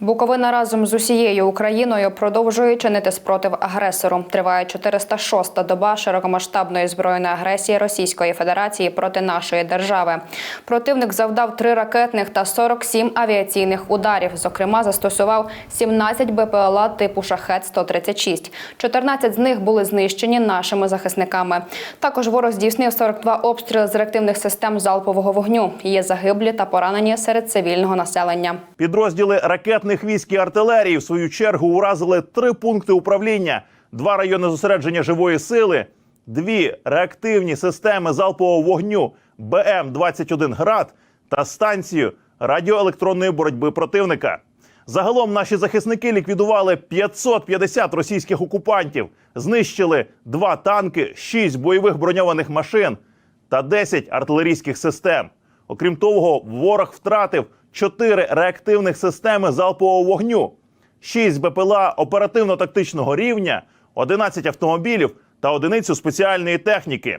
Буковина разом з усією Україною продовжує чинити спротив агресору. Триває 406-та доба широкомасштабної збройної агресії Російської Федерації проти нашої держави. Противник завдав три ракетних та 47 авіаційних ударів. Зокрема, застосував 17 БПЛА типу Шахет-136. 14 з них були знищені нашими захисниками. Також ворог здійснив 42 обстріли з реактивних систем залпового вогню. Є загиблі та поранені серед цивільного населення. Підрозділи ракетних військ і артилерії в свою чергу уразили три пункти управління, два райони зосередження живої сили, дві реактивні системи залпового вогню БМ-21 град та станцію радіоелектронної боротьби противника. Загалом наші захисники ліквідували 550 російських окупантів, знищили два танки, 6 бойових броньованих машин та 10 артилерійських систем. Окрім того, ворог втратив 4 реактивних системи залпового вогню, 6 БПЛА оперативно-тактичного рівня, 11 автомобілів та одиницю спеціальної техніки.